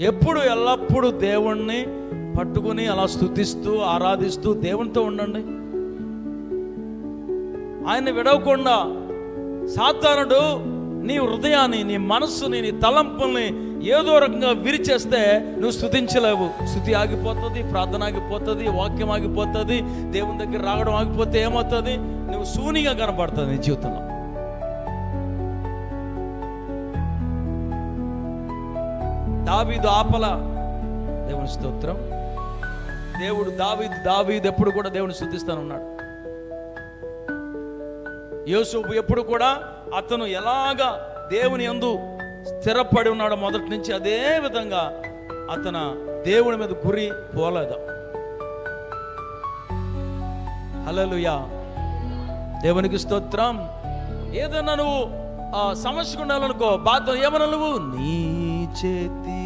ఎప్పుడు ఎల్లప్పుడూ దేవుణ్ణి పట్టుకుని అలా స్థుతిస్తూ ఆరాధిస్తూ దేవునితో ఉండండి. ఆయన విడవకుండా సాధారణుడు నీ హృదయాన్ని నీ మనస్సుని నీ తలంపుల్ని ఏదో రకంగా విరిచేస్తే నువ్వు స్థుతించలేవు స్థుతి ఆగిపోతుంది ప్రార్థన ఆగిపోతుంది వాక్యం ఆగిపోతుంది దేవుని దగ్గర రావడం ఆగిపోతే ఏమవుతుంది? నువ్వు శూన్యంగా కనబడుతుంది నీ జీవితంలో. దావీదు ఆపల. దేవుని స్తోత్రం. దేవుడు దావీదు దావీదు ఎప్పుడు కూడా దేవుని స్థుతిస్తాను ఉన్నాడు యోసేపు ఎప్పుడు కూడా అతను ఎలాగా దేవుని యందు స్థిరపడి ఉన్నాడో మొదటి నుంచి అదే విధంగా అతను దేవుని మీద గురి పోలేదు. హలలుయా దేవునికి స్తోత్రం. ఏదన్నా నువ్వు ఆ, సమస్యకు ఉండాలనుకో బాధ ఏమన్నా నువ్వు నీ చేతి